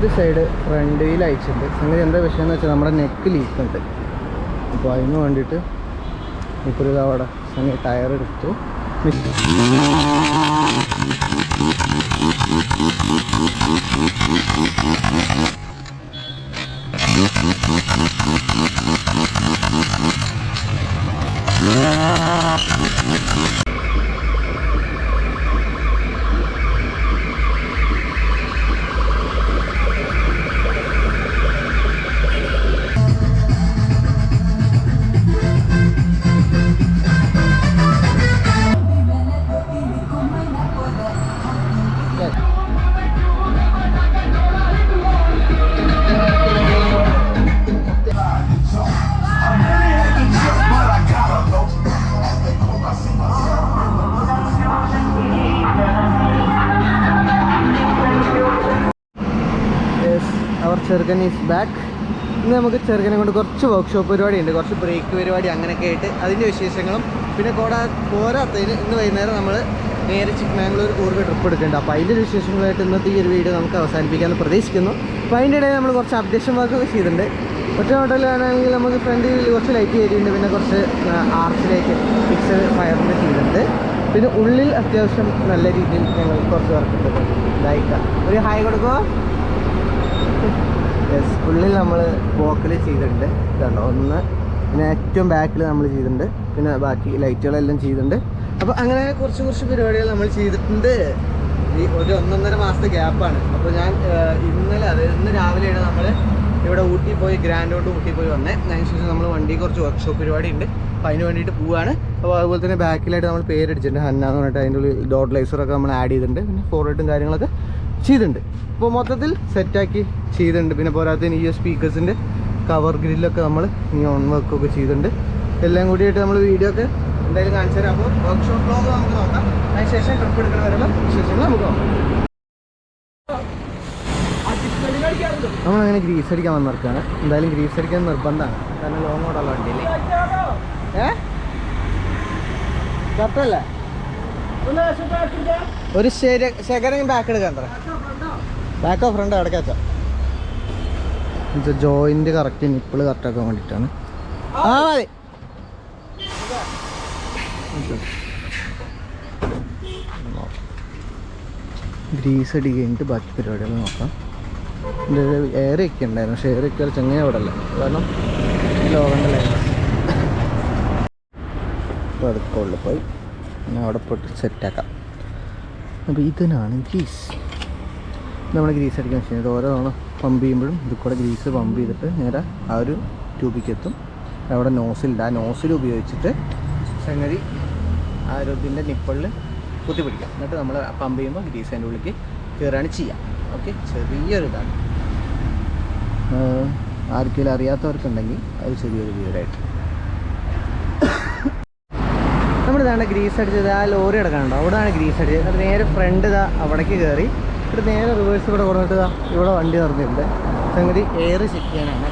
ഒരു side front wheel അയച്ചിട്ടുണ്ട്. സംഗതി എന്താ വിഷയം എന്ന് വെച്ചാൽ നമ്മുടെ നെക്ക് ലീക്ക് ഉണ്ട്. അപ്പോൾ അതിന് വേണ്ടിയിട്ട് ഇപ്പോൾ ഒരു അവിടെ സംഗതി ടയർ എടുത്തു. യെസ് ചെറുക്കൻ ഈസ് ബാക്ക് ഇന്ന് നമുക്ക് ചെറുക്കനെ കൊണ്ട് കുറച്ച് വർക്ക്ഷോപ്പ് പരിപാടി ഉണ്ട് കുറച്ച് ബ്രേക്ക് പരിപാടി അങ്ങനെയൊക്കെ ആയിട്ട് അതിന്റെ വിശേഷങ്ങളും. പിന്നെ കൂടാ പോരാത്തതിന് ഇന്ന് വൈകുന്നേരം നമ്മൾ നേരെ ചിക്മാംഗ്ലൂർ കൂർക്ക് ട്രിപ്പ് എടുക്കുന്നുണ്ട്. അപ്പോൾ അതിന്റെ വിശേഷങ്ങളായിട്ട് ഇന്നത്തെ ഈ ഒരു വീഡിയോ നമുക്ക് അവസാനിപ്പിക്കാമെന്ന് പ്രതീക്ഷിക്കുന്നു. അപ്പോൾ അതിന്റെ ഇടയിൽ നമ്മൾ കുറച്ച് അപ്ഡേഷൻ വർക്കൊക്കെ ചെയ്തിട്ടുണ്ട്. ഒറ്റ ഹോട്ടലിലാണെങ്കിൽ നമുക്ക് ഫ്രണ്ടിൽ കുറച്ച് ലൈറ്റ് കയറ്റിയിട്ടുണ്ട് പിന്നെ കുറച്ച് ആർച്ചിലേക്ക് ഫിക്സ് ഫയറിന്റെ ചെയ്തിട്ടുണ്ട്. പിന്നെ ഉള്ളിൽ അത്യാവശ്യം നല്ല രീതിയിൽ ഞങ്ങൾ കുറച്ച് വർക്ക് ഉണ്ട് ലൈക്ക് ഒരു ഹായ് കൊടുക്കുമോ യെസ് ഉള്ളിൽ നമ്മൾ പോക്കൽ ചെയ്തിട്ടുണ്ട്. കണ്ടോ ഒന്ന് പിന്നെ ഏറ്റവും ബാക്കിൽ നമ്മൾ ചെയ്തിട്ടുണ്ട്. പിന്നെ ബാക്കി ലൈറ്റുകളെല്ലാം ചെയ്തിട്ടുണ്ട്. അപ്പോൾ അങ്ങനെ കുറച്ച് കുറച്ച് പരിപാടികൾ നമ്മൾ ചെയ്തിട്ടുണ്ട്. ഈ ഒരു ഒന്നൊന്നര മാസത്തെ ഗ്യാപ്പാണ് അപ്പോൾ ഞാൻ ഇന്നലെ അത് ഇന്ന് രാവിലെയാണ് നമ്മൾ ഇവിടെ ഊട്ടി പോയി ഗ്രാൻഡോട്ട് ഊട്ടി പോയി വന്നേ. അതിനുശേഷം നമ്മൾ വണ്ടി കുറച്ച് വർക്ക്ഷോപ്പ് പരിപാടി ഉണ്ട് അപ്പോൾ അതിന് വേണ്ടിയിട്ട് പോവാണ്. അപ്പോൾ അതുപോലെ തന്നെ ബാക്കിലായിട്ട് നമ്മൾ പേരടിച്ചിട്ടുണ്ട്. ഹന്ന എന്ന് പറഞ്ഞിട്ട് അതിന്റെ ഉള്ളിൽ ഡോട്ട് ലൈസറൊക്കെ നമ്മൾ ആഡ് ചെയ്തിട്ടുണ്ട്. പിന്നെ ഫോർവേഡും കാര്യങ്ങളൊക്കെ ചെയ്തിട്ടുണ്ട്. അപ്പോൾ മൊത്തത്തിൽ സെറ്റാക്കി ചെയ്തിട്ടുണ്ട്. പിന്നെ പോരാത്തതിന് ഈ സ്പീക്കേഴ്സിന്റെ കവർ ഗ്രില്ലൊക്കെ നമ്മൾ ഈ ഓൺ വർക്കൊക്കെ ചെയ്തിട്ടുണ്ട്. എല്ലാം കൂടിയിട്ട് നമ്മൾ വീഡിയോ ഒക്കെ എന്തായാലും കാണിച്ചു തരാം. അപ്പോൾ വർക്ക്ഷോപ്പ് ബ്ലോഗ് നമുക്ക് നോക്കാം. അതിനുശേഷം ട്രിപ്പ് എടുക്കുന്ന വരെയുള്ള വിശേഷങ്ങൾ നമുക്ക് നോക്കാം. നമ്മളങ്ങനെ ഗ്രീസ് അടിക്കാൻ വന്നിറക്കാണ്. എന്തായാലും ഗ്രീസ് അടിക്കാൻ നിർബന്ധമാണ്. കാരണം ലോങ് ഓടുള്ള വണ്ടിയിൽ ഏ? കറക്റ്റല്ലേ? ഒരു ശരി ശേഖരം ബാക്ക് എടുക്കാൻ ബാക്കോ ഫ്രണ്ട് അടക്കാച്ച ജോയിന്റ് കറക്റ്റ് നിപ്പിൾ കറക്റ്റ് ആക്കാൻ വേണ്ടിട്ടാണ്. ആ മതി. ഗ്രീസ് അടി കഴിഞ്ഞിട്ട് ബാക്കി പരിപാടികൾ നോക്കാം. എന്റെ എയർ ഒക്കെ ഉണ്ടായിരുന്നു. പക്ഷേ എയർ ഒക്കെ ചെങ്ങനെ അവിടെ അല്ല കാരണം ലോകണ്ട ലൈൻ പതുക്കുള്ളിൽ പോയി. ഞാൻ അവിടെ പോയിട്ട് സെറ്റാക്കാം അപ്പോൾ ഇതിനാണ് ഗ്രീസ്? നമ്മൾ ഗ്രീസ് അടിക്കാൻ വെച്ചാൽ ഓരോ തവണ പമ്പ് ചെയ്യുമ്പോഴും ഇത് കൂടെ ഗ്രീസ് പമ്പ് ചെയ്തിട്ട് നേരെ ആ ഒരു ട്യൂബിക്ക് എത്തും. അവിടെ നോസിലുണ്ട് ആ നോസിൽ ഉപയോഗിച്ചിട്ട് സംഗതി ആ ഒരു ഇതിന്റെ നിപ്പിളിൽ കുത്തി എന്നിട്ട് നമ്മൾ പമ്പ് ചെയ്യുമ്പോൾ ഗ്രീസ് അതിന്റെ ഉള്ളിലേക്ക് കയറുകയാണ് ചെയ്യുക ഓക്കെ ചെറിയൊരു ഇതാണ്. ആഹ് ആർക്കെങ്കിലും അറിയാത്തവർക്കുണ്ടെങ്കിൽ അത് ചെറിയൊരു വീടായിട്ട് നമ്മളിതാണ് ഗ്രീസ് അടിച്ചത് ആ ലോറി അടക്കാനുണ്ടോ? അവിടെയാണ് ഗ്രീസ് അടിച്ചത്. നേരെ ഫ്രണ്ട് ഇതാ അവിടേക്ക് കയറി. ഇവിടെ നേരെ റിവേഴ്സ് ഇവിടെ കൊടുത്തിട്ട് ഇവിടെ വണ്ടി നിർത്തിയിട്ടുണ്ട് സംഗതി എയർ ചെക്ക് ചെയ്യാനാണ്.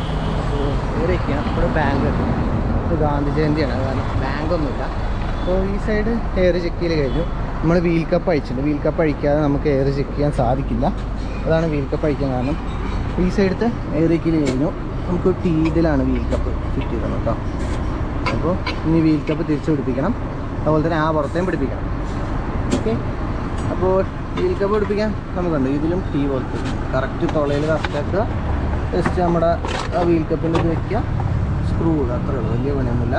എയർ ചെക്ക് ചെയ്യണം. ഇവിടെ ബാങ്ക് ഇത് ഗാന്ധി ജയന്തിയാണ് കാരണം ബാങ്കൊന്നുമില്ല അപ്പോൾ ഈ സൈഡ് എയർ ചെക്ക് ചെയ്ത് കഴിഞ്ഞു. നമ്മൾ വീൽ കപ്പ് അഴിച്ചിട്ടുണ്ട്. വീൽ കപ്പ് അഴിക്കാതെ നമുക്ക് എയർ ചെക്ക് ചെയ്യാൻ സാധിക്കില്ല. അതാണ് വീൽ കപ്പ് അഴിക്കാൻ കാരണം. ഈ സൈഡത്തെ എയർ ചെക്ക് കഴിഞ്ഞു. നമുക്ക് ടീഡിലാണ് വീൽ കപ്പ് ഫിറ്റ് ചെയ്തത് കേട്ടോ. അപ്പോൾ ഇനി വീൽ കപ്പ് തിരിച്ചു പിടിപ്പിക്കണം. അതുപോലെ തന്നെ ആ പുറത്തേയും പിടിപ്പിക്കണം. ഓക്കെ അപ്പോൾ വീൽ കപ്പ് പിടിപ്പിക്കാൻ നമുക്കുണ്ട് ഇതിലും ടീ പോലത്തെ കറക്റ്റ് തുളയിൽ കറക്റ്റാക്കുക ജസ്റ്റ് നമ്മുടെ ആ വീൽ കപ്പിന്റെ ഇത് വയ്ക്കുക സ്ക്രൂ ഇടുക. അത്രേ ഉള്ളൂ. വലിയ പണിയൊന്നുമില്ല.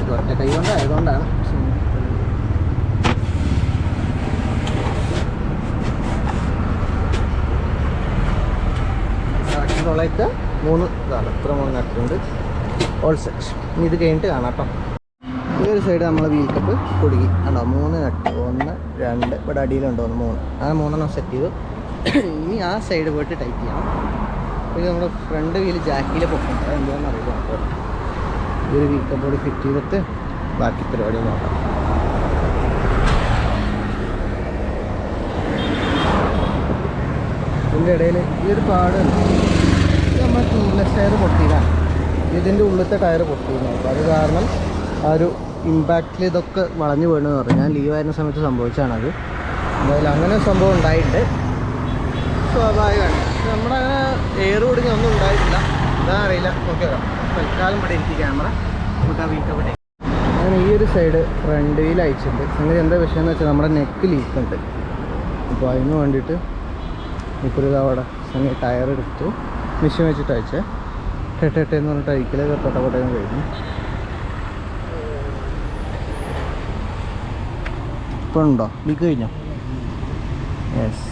ഇത് ഒറ്റ കൈ കൊണ്ട് ആയതുകൊണ്ടാണ്. കറക്റ്റ് തുളയ്ക്ക് മൂന്ന് ഇതാണ്. ഇത്ര മൂന്ന് നട്ടുണ്ട് ഓൾ സെറ്റ് ഇനി ഇത് കഴിഞ്ഞിട്ട് കാണാം കേട്ടോ. ഈ ഒരു സൈഡ് നമ്മൾ വീൽ കപ്പ് കുടുങ്ങി കണ്ടോ മൂന്ന് നട്ട്. ഒന്ന് രണ്ട് ഇവിടെ അടിയിലുണ്ട് ഒന്ന് മൂന്ന്. ആ മൂന്നെണ്ണം സെറ്റ് ചെയ്തു. ഇനി ആ സൈഡ് പോയിട്ട് ടൈറ്റ് ചെയ്യണം പിന്നെ നമ്മുടെ ഫ്രണ്ട് വീൽ ജാക്കിയിൽ പൊക്കണ്ട എന്താണെന്ന് അറിയില്ല. അപ്പോൾ ഒരു വീൽ കപ്പ് ഫിറ്റ് ചെയ്തിട്ട് ബാക്കി പരിപാടി നോക്കാം. ഇതിന്റെ ഇടയിൽ ഈ ഒരു പാട് നമ്മൾ ടൂർലെസ് ടയർ പൊട്ടിയില്ല. ഇതിന്റെ ഉള്ളിലത്തെ ടയർ പൊട്ടിയിരുന്നു അപ്പോൾ അത് കാരണം ആ ഒരു ഇമ്പാക്റ്റിൽ ഇതൊക്കെ വളഞ്ഞു വീണെന്ന് പറഞ്ഞു. ഞാൻ ലീവായിരുന്ന സമയത്ത് സംഭവിച്ചാണത്. എന്തായാലും അങ്ങനെ സംഭവം ഉണ്ടായിട്ട് സ്വാഭാവികമാണ് നമ്മുടെ അങ്ങനെ എയർ കൊടുങ്ങി ഒന്നും ഉണ്ടായിട്ടില്ല. എന്താ അറിയില്ല. ഓക്കെ തൽക്കാലം ഇവിടെ ഇരിക്കും ക്യാമറ നമുക്ക് ആ വീക്ക് അവിടെ അങ്ങനെ ഈ ഒരു സൈഡ് ഫ്രണ്ട് വീൽ അയച്ചിട്ടുണ്ട്. അങ്ങനെ എന്താ വിഷയം എന്ന് വെച്ചാൽ നമ്മുടെ നെക്ക് ലീക്ക് ഉണ്ട്. അപ്പോൾ അതിന് വേണ്ടിയിട്ട് ഇപ്പോൾ ഒരു അവിടെ സംഗതി ടയർ എടുത്തു. മെഷീൻ വെച്ചിട്ട് അയച്ചേ. എന്ന് പറഞ്ഞിട്ട് അയക്കലൊക്കെ തൊട്ടക്കോട്ടയം കഴിഞ്ഞു. ഇപ്പോൾ ഉണ്ടോ ലീക്ക് കഴിഞ്ഞോ യെസ്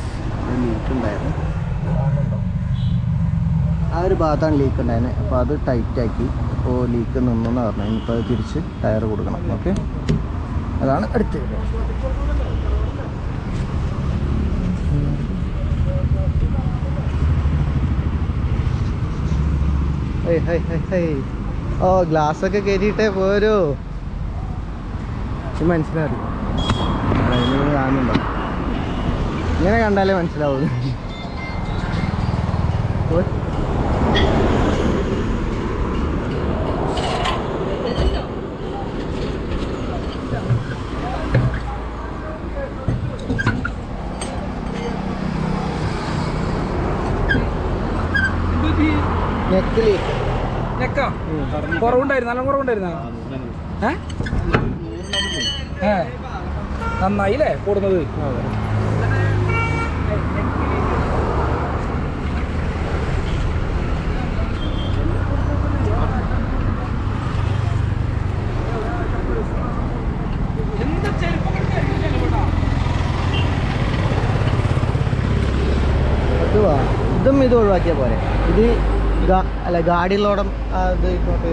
ലീക്ക് ഉണ്ടായിരുന്നു. ആ ഒരു ഭാഗത്താണ് ലീക്ക് ഉണ്ടായിരുന്നത് അപ്പോൾ അത് ടൈറ്റാക്കി അപ്പോൾ ലീക്ക് നിന്നെന്ന് പറഞ്ഞു. ഇനിയിപ്പോൾ അത് തിരിച്ച് ടയർ കൊടുക്കണം. ഓക്കെ അതാണ് അടുത്ത ഓ ഗ്ലാസ് ഒക്കെ കയറ്റിയിട്ടേ പോരൂ. ഇത് അതിന് കാണുന്നുണ്ടോ? ഇങ്ങനെ കണ്ടാലേ മനസ്സിലാവുള്ളൂ. നെക്ക്? കുറവുണ്ടായിരുന്നു നല്ല കുറവുണ്ടായിരുന്നോ? ഏ? ഏ. നന്നായില്ലേ? കൂടുന്നത്? അതുവാ ഇതും ഇത് ഒഴിവാക്കിയാൽ പോരെ. ഇത് ഗാ- അല്ല ഗാഡിയിലോടം അത് ഇങ്ങോട്ട്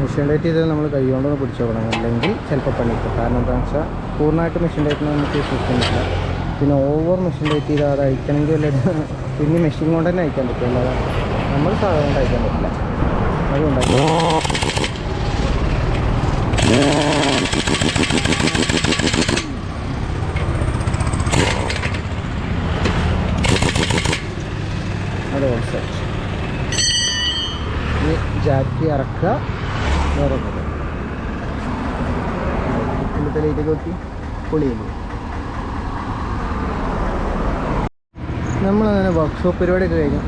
മെഷീൻ ഡേറ്റ് ചെയ്താൽ നമ്മൾ കൈകൊണ്ടൊന്ന് പിടിച്ചു നോക്കണം അല്ലെങ്കിൽ ചിലപ്പോൾ പണിക്കും കാരണം എന്താണെന്ന് വെച്ചാൽ പൂർണമായിട്ട് മെഷീൻ ഡേറ്റിന് നമുക്ക് സിസ്റ്റം പറ്റില്ല പിന്നെ ഓവർ മെഷീൻ ഡേറ്റ് ചെയ്താൽ അത് അയക്കണമെങ്കിൽ വല്ല പിന്നെ മെഷീൻ കൊണ്ട് തന്നെ അയക്കാൻ പറ്റും. അല്ലാതെ നമ്മൾ സാധാരണ അയക്കാൻ പറ്റില്ല. അതുകൊണ്ടായി അത് ഇനി ജാക്കി ഇറക്കുക നമ്മളങ്ങനെ വർക്ക്ഷോപ്പ് പരിപാടിയൊക്കെ കഴിഞ്ഞു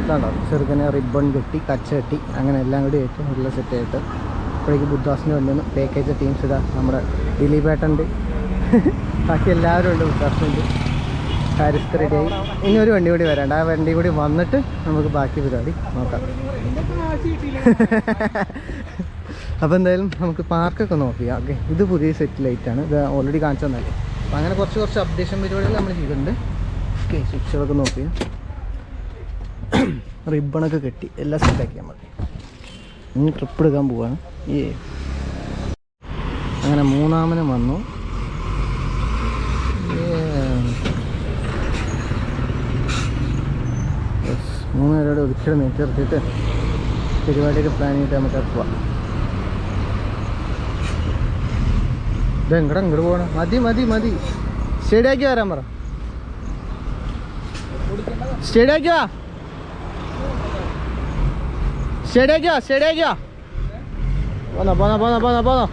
ചെറുക്കനെ റിബൺ കെട്ടി കച്ച കെട്ടി അങ്ങനെ എല്ലാം കൂടി ആയിട്ട് നല്ല സെറ്റ് ആയിട്ട് ബുദ്ധാസിന്റെ ബുദ്ധാസിന് വന്നു പാക്കേജ് ടീംസ് ഇതാ നമ്മുടെ ദിലീപ് ഏട്ടന്റെ ബാക്കി എല്ലാവരും ഉണ്ട് ബുദ്ധാസിനുണ്ട് കാര്യസ്ഥരുടെ ഇനി ഒരു വണ്ടി കൂടി വരാണ്ട് ആ വണ്ടി കൂടി വന്നിട്ട് നമുക്ക് ബാക്കി പരിപാടി നോക്കാം. അപ്പോൾ എന്തായാലും നമുക്ക് പാർക്കൊക്കെ നോക്കിയാൽ ഓക്കെ ഇത് പുതിയ സെറ്റ് ലൈറ്റാണ് ഇത് ഓൾറെഡി കാണിച്ചു തന്നല്ലേ അപ്പോൾ അങ്ങനെ കുറച്ച് കുറച്ച് അപ്ഡേഷൻ പരിപാടികൾ നമ്മൾ ചെയ്തിട്ടുണ്ട്. ഓക്കെ സ്വിച്ചുകളൊക്കെ നോക്കിയാൽ റിബണൊക്കെ കെട്ടി എല്ലാം സെറ്റാക്കിയാൽ മതി ഇനി ട്രിപ്പ് എടുക്കാൻ പോവാണ്. ഈ അങ്ങനെ മൂന്നാമനും വന്നു. മൂന്നുപേരോട് മൂന്ന് പേരോട് ഒരിക്കലും നീറ്റ് നിർത്തിയിട്ട് പരിപാടിയൊക്കെ പ്ലാൻ ചെയ്തിട്ട് നമുക്ക് പോവാം. ഇത് ഇങ്ങോട്ട് പോകണം. മതി മതി മതി. സ്റ്റേഡിയാക്കി വരാൻ പറ. സ്റ്റേഡിയാക്കി വാ. സ്റ്റേഡിയാക്കി വാ സ്റ്റേഡിയാക്കി വാ. പോന്നോ പോന്നോ പോന്നോ പോന്നോ പോന്നോ.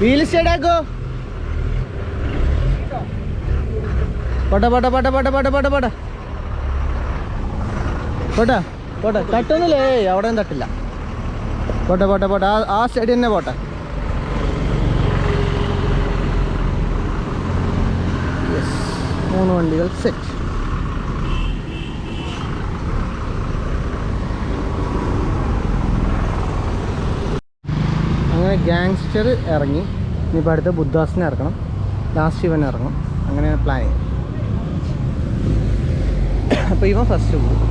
വീൽ സ്റ്റേഡിയാക്കോ പോട്ടെ പോട്ടെ പോട്ടെ പോട്ടെ പോട്ടെ പോട്ടെ പോട്ടെ. പോട്ടെ പോട്ടെ. തട്ടുന്നില്ലേ അവിടെയും തട്ടില്ല. പോട്ടെ പോട്ടെ പോട്ടെ. ആ ആ സ്റ്റേഡിയം തന്നെ പോട്ടെ. മൂന്ന് വണ്ടികൾ സെറ്റ് അങ്ങനെ ഗാങ്സ്റ്റർ ഇറങ്ങി. ഇനിയിപ്പോൾ അടുത്ത ബുദ്ധാസിനെ ഇറക്കണം. ലാസ്റ്റ് ഇവൻ ഇറങ്ങും. അങ്ങനെയാണ് പ്ലാൻ ചെയ്യുന്നത് അപ്പോൾ ഇവൻ ഫസ്റ്റ് പോകും.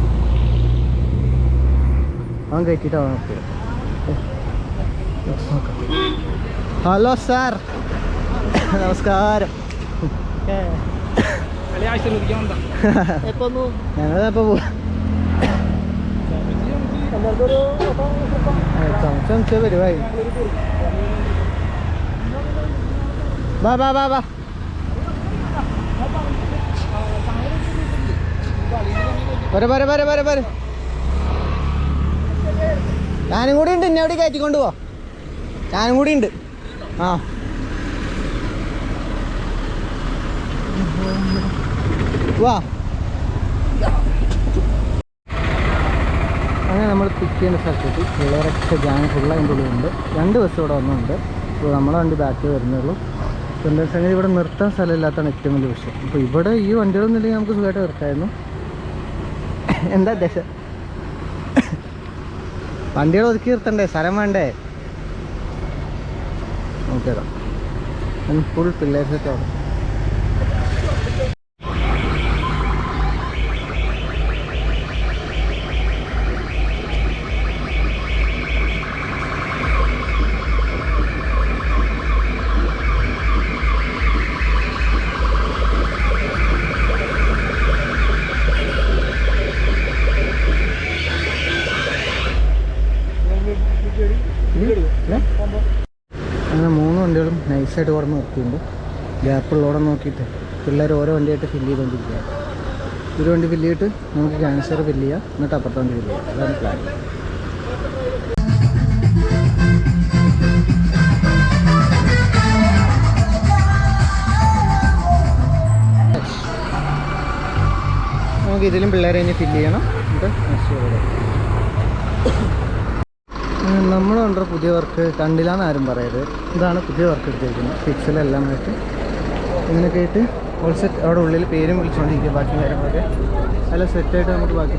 അവൻ കയറ്റിയിട്ട് അവൻ ഹലോ സാർ. നമസ്കാരം. ഞങ്ങളിപ്പോ പോവാ. ചമച്ച പരിപാടി ബാ ബാ ബാ ബാ പോരെ പോരെ പോരെ പോരെ പോരെ ഞാനും കൂടി ഉണ്ട്. എന്നെ അവിടെ കയറ്റിക്കൊണ്ട് പോ ഞാനും കൂടി ഉണ്ട്. ആ. വാ. അങ്ങനെ നമ്മൾ പിക്ക് ചെയ്യുന്ന സ്ഥലത്തേക്ക് പിള്ളേരൊക്കെ ജാങ് ഫുള്ള അതിന്റെ ഉള്ളിലുണ്ട്. രണ്ട് ബസ് ഇവിടെ വന്നുണ്ട് അപ്പോൾ നമ്മളെ വണ്ടി ബാക്കിൽ വരുന്നുള്ളൂ. എന്താ സംഗതി ഇവിടെ നിർത്താൻ സ്ഥലമില്ലാത്തതാണ് ഏറ്റവും വലിയ വിഷയം. അപ്പോൾ ഇവിടെ ഈ വണ്ടികളൊന്നും ഇല്ലെങ്കിൽ നമുക്ക് സുഖമായിട്ട് നിർത്തായിരുന്നു എന്താ ഉദ്ദേശം? വണ്ടികൾ ഒതുക്കി നിർത്തണ്ടേ? സ്ഥലം വേണ്ടേ? നോക്കിയതാ ഫുൾ പിള്ളേഴ്സൊക്കെ അവിടെ അങ്ങനെ മൂന്ന് വണ്ടികളും നൈസായിട്ട് ഗ്യാപ്പ് നിർത്തിയിട്ടുണ്ട്. ഗ്യാപ്പുള്ളവിടെ നോക്കിയിട്ട് പിള്ളേർ ഓരോ വണ്ടിയായിട്ട് ഫില്ല് ചെയ്തുകൊണ്ടിരിക്കുകയാണ് ഒരു വണ്ടി ഫില്ല് ചെയ്തിട്ട് നമുക്ക് ക്യാൻസർ ഫില്ല് ചെയ്യാം. എന്നിട്ട് അപ്പുറത്തെ വണ്ടി ഫില്ല് ചെയ്യാം. അതാണ് പ്ലാൻ നമുക്ക് ഇതിലും പിള്ളേരെ ഇനി ഫില്ല് ചെയ്യണം. എന്നിട്ട് നെക്സ്റ്റ് നമ്മൾ കണ്ട പുതിയ വർക്ക് കണ്ടില്ല ആരും പറയരുത്. ഇതാണ് പുതിയ വർക്ക് എടുത്തിരിക്കുന്നത്. ഫിക്സിലെല്ലാം ആയിട്ട്. ഇങ്ങനെ ആയിട്ട് ഓൾ സെറ്റ് അവിടെ ഉള്ളിൽ പേരും വിളിച്ചുകൊണ്ടിരിക്കുക ബാക്കി കാര്യങ്ങളൊക്കെ. നല്ല സെറ്റായിട്ട് നമുക്ക് ബാക്കി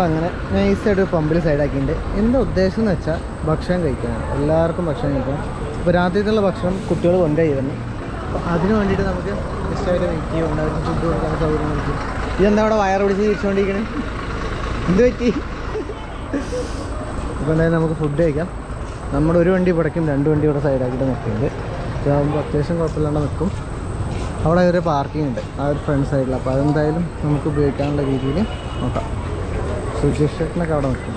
നമ്മളങ്ങനെ നൈസായിട്ട് പമ്പിൽ സൈഡാക്കിയിട്ടുണ്ട് എന്താ ഉദ്ദേശം എന്ന് വെച്ചാൽ ഭക്ഷണം കഴിക്കണം. എല്ലാവർക്കും ഭക്ഷണം കഴിക്കണം. അപ്പോൾ രാത്രിയിലുള്ള ഭക്ഷണം കുട്ടികൾ കൊണ്ടുപോയി തന്നെ അപ്പോൾ അതിന് വേണ്ടിയിട്ട് നമുക്ക് ഇഷ്ടമായിട്ട് വെയിറ്റ് ചെയ്യുന്നുണ്ട് അവർക്ക് ഫുഡ് കൊടുക്കാൻ സൗകര്യം കൊടുക്കും ഇതെന്താ അവിടെ വയർ പിടിച്ച് തിരിച്ചുകൊണ്ടിരിക്കണേ എന്ത് പറ്റി? ഇപ്പോൾ എന്തായാലും നമുക്ക് ഫുഡ് കഴിക്കാം. നമ്മുടെ ഒരു വണ്ടി പുടയ്ക്കും രണ്ട് വണ്ടി ഇവിടെ സൈഡാക്കിയിട്ട് നിൽക്കുന്നുണ്ട്. ഇതാകുമ്പോൾ അത്യാവശ്യം കുഴപ്പമില്ലാണ്ട് നിൽക്കും. അവിടെ ഒരു പാർക്കിംഗ് ഉണ്ട്. ആ ഒരു ഫ്രണ്ട് സൈഡിൽ അപ്പോൾ അതെന്തായാലും നമുക്ക് ഉപയോഗിക്കാനുള്ള രീതിയിൽ നോക്കാം. സുജേഷേട്ടനൊക്കെ അവിടെ നിൽക്കും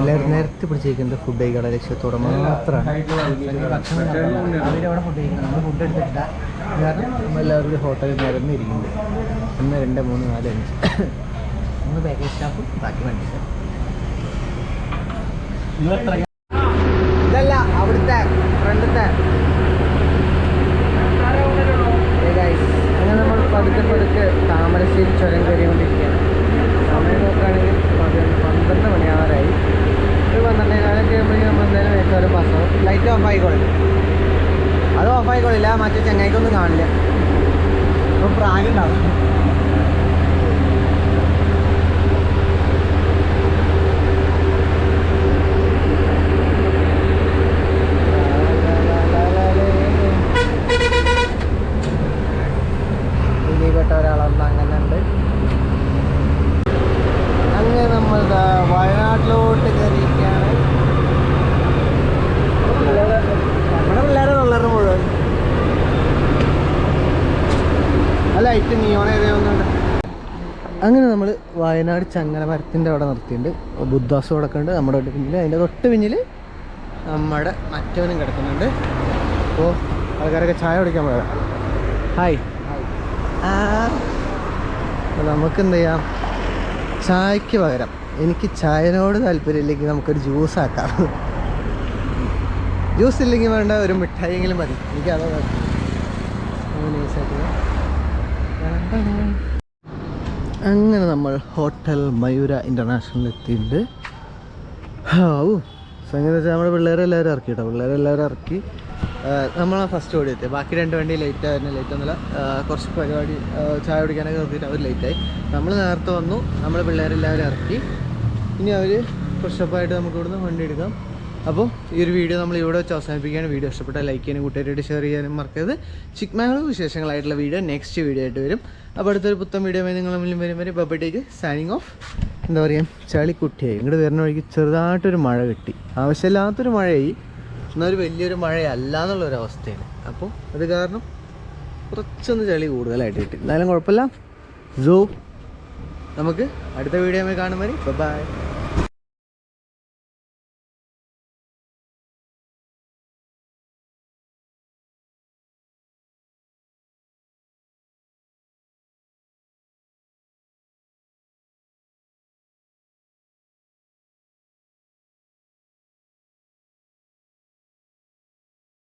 എല്ലാവരും നേരത്തെ പിടിച്ചിരിക്കുന്നത് ഫുഡ് കഴിക്കാനുള്ള ലക്ഷ്യത്തോടെ മാത്രമാണ്. അവരവിടെ ഫുഡ് കഴിക്കണം. നമ്മൾ ഫുഡ് എടുത്തിട്ടില്ല. കാരണം നമ്മളെല്ലാവരും ഒന്ന് രണ്ട് മൂന്ന് നാല് അഞ്ച്. മൂന്ന് പാക്കേജ് സ്റ്റാഫും ബാക്കി വണ്ടി ചെങ്ങായിക്കൊന്നും കാണില്ല. അപ്പം പ്രാഗുണ്ടാവും ഇതിൽപ്പെട്ട ഒരാളൊന്നും അങ്ങനെ ഉണ്ട് അങ്ങനെ നമ്മൾ ദാ വയനാട്ടിലോട്ട് കയറിയിരിക്കുകയാണ് നമ്മുടെ പിള്ളേരെ തൊള്ളറ് മുഴുവൻ അല്ല ലൈറ്റ് നിയോൺ ഏതൊന്നുണ്ട് അങ്ങനെ നമ്മൾ വയനാട് ചങ്ങല മരത്തിന്റെ അവിടെ നിർത്തിയിട്ടുണ്ട്. ബുദ്ധാസും കിടക്കുന്നുണ്ട് നമ്മുടെ തൊട്ട് പിന്നിൽ അതിന്റെ തൊട്ട് പിന്നിൽ നമ്മുടെ മറ്റവനും കിടക്കുന്നുണ്ട്. അപ്പോൾ ആൾക്കാരൊക്കെ ചായ കുടിക്കാൻ പോയതാണ് ഹായ് നമുക്ക് എന്ത് ചെയ്യാം? ചായക്ക് പകരം എനിക്ക് ചായനോട് താല്പര്യമില്ലെങ്കിൽ നമുക്കൊരു ജ്യൂസ് ആക്കാം. ജ്യൂസ് ഇല്ലെങ്കിൽ വേണ്ട ഒരു മിഠായിയെങ്കിലും മതി. എനിക്ക് അതാ നൈസായിട്ട് അങ്ങനെ നമ്മൾ ഹോട്ടൽ മയൂര ഇന്റർനാഷണൽ എത്തിയിട്ടുണ്ട്. ഓ സംഗതി വെച്ചാൽ നമ്മുടെ പിള്ളേരെല്ലാവരും ഇറക്കി കേട്ടോ. പിള്ളേരെല്ലാവരും ഇറക്കി. നമ്മൾ ഫസ്റ്റ് ഓടി എത്തി ബാക്കി രണ്ട് വണ്ടി ലേറ്റ് ആയിരുന്നു. ലേറ്റ് ഒന്നുമില്ല. കുറച്ച് പരിപാടി ചായ കുടിക്കാനൊക്കെ നിർത്തിയിട്ട് അവർ ലേറ്റായി നമ്മൾ നേരത്തെ വന്നു. നമ്മൾ പിള്ളേരെല്ലാവരും ഇറക്കി. ഇനി അവർ ഫ്രഷപ്പായിട്ട് നമുക്ക് ഇവിടുന്ന് വണ്ടി എടുക്കാം. അപ്പോൾ ഈ ഒരു വീഡിയോ നമ്മൾ ഇവിടെ വെച്ച് അവസാനിപ്പിക്കുകയാണ്. വീഡിയോ ഇഷ്ടപ്പെട്ട ലൈക്ക് ചെയ്യാനും കൂട്ടുകാരായിട്ട് ഷെയർ ചെയ്യാനും മറക്കരുത്. ചിക്മാങ്ങളും വിശേഷങ്ങളായിട്ടുള്ള വീഡിയോ നെക്സ്റ്റ് വീഡിയോ ആയിട്ട് വരും. അപ്പോൾ അടുത്തൊരു പുത്തൻ വീഡിയോ നിങ്ങൾ മുന്നിൽ വരും വരെ. ബബിട്ടേക്ക് സൈനിങ് ഓഫ് എന്താ പറയുക ചളിക്കുട്ടിയായി. ഇങ്ങോട്ട് വരുന്ന വഴിക്ക് ചെറുതായിട്ടൊരു മഴ കിട്ടി. ആവശ്യമില്ലാത്തൊരു മഴയായി. എന്നാൽ ഒരു വലിയൊരു മഴയല്ല എന്നുള്ളൊരു അവസ്ഥയാണ്. അപ്പോൾ അത് കാരണം കുറച്ചൊന്ന് ചളി കൂടുതലായിട്ട് കിട്ടി. എന്തായാലും കുഴപ്പമില്ല. സോ നമുക്ക് അടുത്ത വീഡിയോ കാണുമ്പോൾ ബൈ